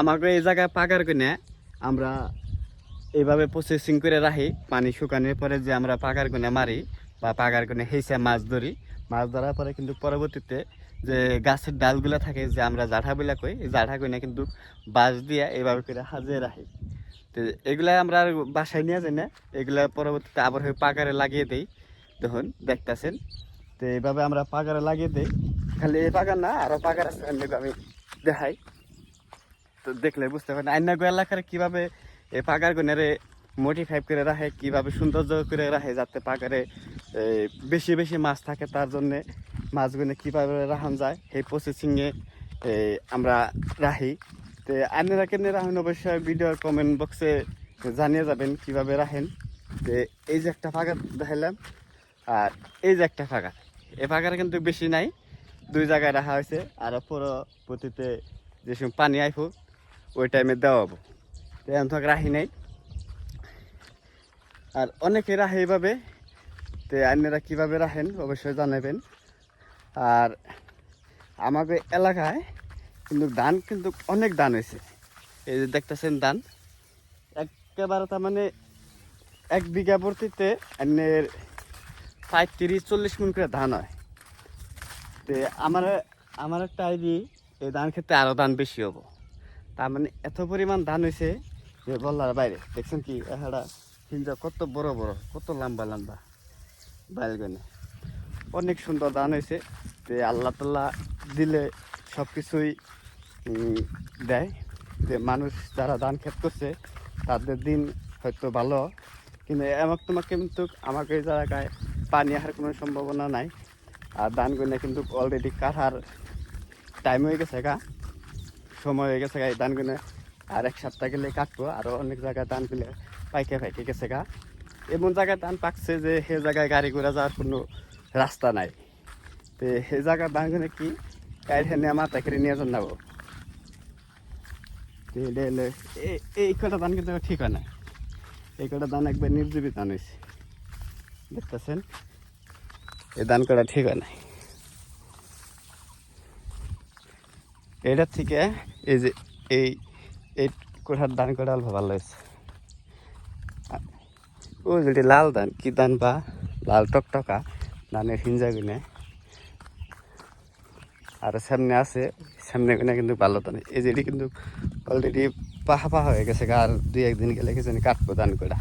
আমাকে এই জায়গায় পাকার কিনে আমরা এইভাবে প্রসেসিং করে রাখি, পানি শুকানোর পরে যে আমরা পাকার কিনে মারি বা পাকার কিনে হেসে মাছ ধরি। মাছ ধরার পরে কিন্তু পরবর্তীতে যে গাছের ডালগুলো থাকে যে আমরা জাঠা বলে কই জাঠা কিনে কিন্তু বাঁশ দিয়ে এইভাবে করে হাজিয়ে রাখি। তো এগুলা আমরা আর বাসায় নিয়ে যাই না, এগুলা পরবর্তীতে আবার হয়ে পাকারে লাগিয়ে দেই। দেখুন, দেখতেছেন? তো এইভাবে আমরা পাকারে লাগিয়ে দেই। খালি এই পাকার না আরও পাকার আছে আমি দেখাই। দেখলে বুঝতে পারেন অন্য এলাকার কীভাবে এই পাকার গুণেরে মোটিফাইভ করে রাখে, কীভাবে সৌন্দর্য করে রাখে যাতে পাকারে বেশি বেশি মাছ থাকে, তার জন্যে মাছগুলো কীভাবে রাখান যায়, সেই প্রসেসিংয়ে আমরা রাখি। তো আপনারা কেন রাখেন? অবশ্যই ভিডিওর কমেন্ট বক্সে জানিয়ে যাবেন কীভাবে রাখেন। তো এই যে একটা ফাঁকা দেখাইলাম, আর এই যে একটা ফাঁকা এই ফাঁকার কিন্তু বেশি নাই। দুই জায়গায় রাখা হয়েছে, আর পুরো যে যেসব পানি আইব ওই টাইমে দেওয়া তো এখন থাক রাখি নাই। আর অনেকে রাখে এইভাবে, তো আপনারা কীভাবে রাখেন অবশ্যই জানাবেন। আর আমাদের এলাকায় কিন্তু ধান কিন্তু অনেক ধান হয়েছে। এই যে দেখতেছেন ধান, একেবারে তার মানে এক বিঘা প্রতিতে আপনার ষাট তিরিশ চল্লিশ মন করে ধান হয়। তো আমার আমার একটা আইডি, এই ধান খেতে আরও ধান বেশি হব। তার মানে এত পরিমাণ ধান হয়েছে যে বললার বাইরে। দেখছেন কি? একটা হিঞ্জা কত বড় বড়, কত লম্বা লম্বা বাইলগনে। অনেক সুন্দর ধান হয়েছে যে আল্লাহ তাল্লাহ দিলে সব কিছুই দেয়। যে মানুষ যারা ধান খেত করছে, তাদের দিন হয়তো ভালো। কিন্তু এমন তোমাকে কিন্তু আমাকে জায়গায় পানি আসার কোনো সম্ভাবনা নাই। আর ধান গুনে কিন্তু অলরেডি কাটার টাইম হয়ে গেছে গা। সময় হয়ে গেছে গা, এই ধান গুনে আর এক সপ্তাহ গেলে কাটবো আরও অনেক জায়গায় ধান গুলে পাইকে পাইকে গেছে গা। এমন জায়গায় ধান পাকছে যে সে জায়গায় গাড়ি ঘোড়া যাওয়ার কোনো রাস্তা নাই। তো সেই জায়গায় ধান কি, গাড়ি নিয়ে মাথা করে নিয়ে যান যাব এই- কটা ধান কিন্তু ঠিক হয় না। এই কটা ধান একবার নির্জীবী ধান হয়েছে দেখতেছেন? এই ধান করা ঠিক হয় না এটার থেকে এই যে এই এই কোঠার ধান করা অল্প ভালো হয়েছে। ও যেটি লাল ধান কি ধান বা? লাল টকটকা ধানের হিঞ্জা গুনে। আর সামনে আছে, সামনে গুনে কিন্তু ভালো ধান এই যেটি কিন্তু অলরেডি পাহা পাহা হয়ে গেছে আর দুই একদিন গেলে কিছু কাটবো ধান করা